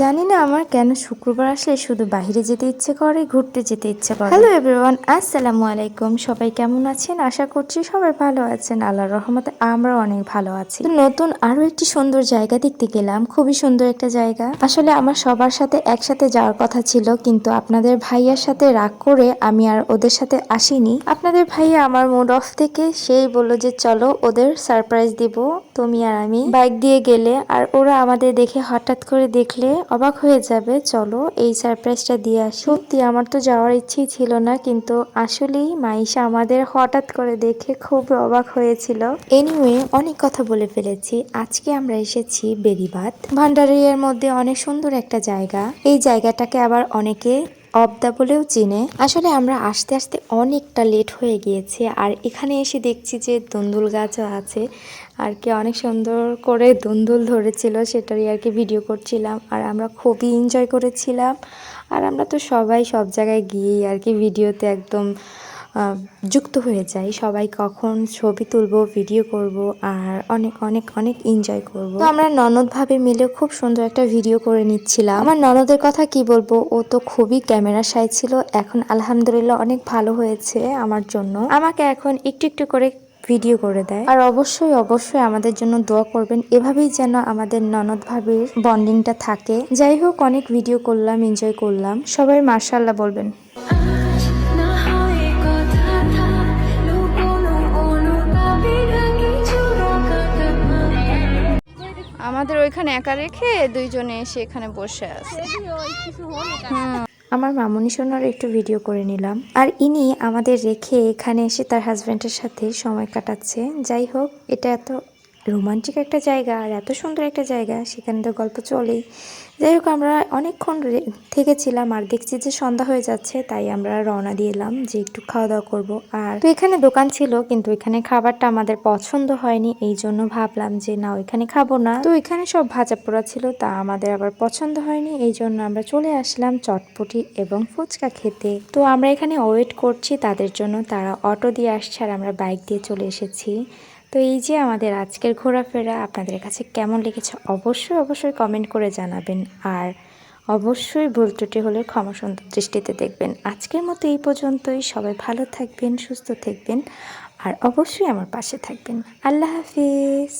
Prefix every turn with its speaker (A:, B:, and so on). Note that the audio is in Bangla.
A: জানি না আমার কেন শুক্রবার আসলে শুধু বাইরে যেতে ইচ্ছে করে, ঘুরতে যেতে ইচ্ছে করে হ্যালো এভরিওয়ান আসসালামু আলাইকুম সবাই কেমন আছেন? আশা করছি সবাই ভালো আছেন। আল্লাহর রহমতে আমরা অনেক ভালো আছি। নতুন আরও একটি সুন্দর জায়গা দেখতে গেলাম। খুবই সুন্দর একটা জায়গা। আসলে আমার সবার সাথে একসাথে যাওয়ার কথা ছিল, কিন্তু আপনাদের ভাইয়ার সাথে রাগ করে আমি আর ওদের সাথে আসিনি। আপনাদের ভাইয়া আমার মুড অফ থেকে সেই বলল যে, চলো ওদের সারপ্রাইজ দিব, তুমি আর আমি। বাইক দিয়ে গেলে আর ওরা আমাদের দেখে হঠাৎ করে দেখলে অবাক হয়ে যাবে, চলো এই সারপ্রাইজটা দিয়ে আসি। সত্যি আমার তো যাওয়ার ইচ্ছেই ছিল না, কিন্তু আসলেই মাইশা আমাদের হঠাৎ করে দেখে খুব অবাক হয়েছিল। এনিওয়ে অনেক কথা বলে ফেলেছি। আজকে আমরা এসেছি বেরিবাদ ভান্ডারিয়ার মধ্যে অনেক সুন্দর একটা জায়গা। এই জায়গাটাকে আবার অনেকে অবদা বলেও চিনে। আসলে আমরা আসতে আসতে অনেকটা লেট হয়ে গিয়েছে আর এখানে এসে দেখছি যে দন্দুল গাছও আছে। আর কি অনেক সুন্দর করে দন্দুল ধরেছিল, সেটারই আর কি ভিডিও করছিলাম। আর আমরা খুবই এনজয় করেছিলাম। আর আমরা তো সবাই সব জায়গায় গিয়েই আর কি ভিডিওতে একদম যুক্ত হয়ে যাই। সবাই কখন ছবি তুলবো ভিডিও করব, আর অনেক অনেক অনেক এনজয় করব। তো আমরা ননদ ভাবে মিলে খুব সুন্দর একটা ভিডিও করে নিচ্ছিলাম। আমার ননদের কথা কি বলব? ও তো খুবই ক্যামেরা সাই ছিল। এখন আলহামদুলিল্লাহ অনেক ভালো হয়েছে আমার জন্য। আমাকে এখন একটু একটু করে ভিডিও করে দেয়। আর অবশ্যই অবশ্যই আমাদের জন্য দোয়া করবেন। এভাবেই যেন আমাদের ননদ ভাবির বন্ডিংটা থাকে। যাই হোক, অনেক ভিডিও করলাম এনজয় করলাম। সবাই মার্শাল্লাহ বলবেন।
B: আমাদের ওইখানে একা রেখে দুইজনে এসে এখানে বসে আছে।
A: আমার মামুনি সোনার একটু ভিডিও করে নিলাম। আর ইনি আমাদের রেখে এখানে এসে তার হাজব্যান্ডের সাথে সময় কাটাচ্ছে। যাই হোক, এটা এত রোমান্টিক একটা জায়গা আর এত সুন্দর একটা জায়গা, সেখানে তো গল্প চলেই। যাই হোক, আমরা অনেকক্ষণ থেকেছিলাম আর দেখছি যে সন্ধ্যা হয়ে যাচ্ছে, তাই আমরা রওনা দিলাম যে একটু খাওয়া দাওয়া করব। আর তো এখানে দোকান ছিল, কিন্তু এখানে খাবারটা আমাদের পছন্দ হয়নি, এই জন্য ভাবলাম যে না, ওইখানে খাব না। তো এখানে সব ভাজা পোড়া ছিল, তা আমাদের আবার পছন্দ হয়নি, এই জন্য আমরা চলে আসলাম চটপটি এবং ফুচকা খেতে। তো আমরা এখানে ওয়েট করছি, তাদের জন্য তারা অটো দিয়ে আসছে আর আমরা বাইক দিয়ে চলে এসেছি। তো এই যে আমাদের আজকের ঘোরাফেরা, আপনাদের কাছে কেমন লেগেছে অবশ্যই অবশ্যই কমেন্ট করে জানাবেন। আর অবশ্যই ভুল ত্রুটি হলে ক্ষমা সুন্দর দৃষ্টিতে দেখবেন। আজকের মতো এই পর্যন্তই। সবাই ভালো থাকবেন, সুস্থ থাকবেন। আর অবশ্যই আমার পাশে থাকবেন। আল্লাহ হাফিজ।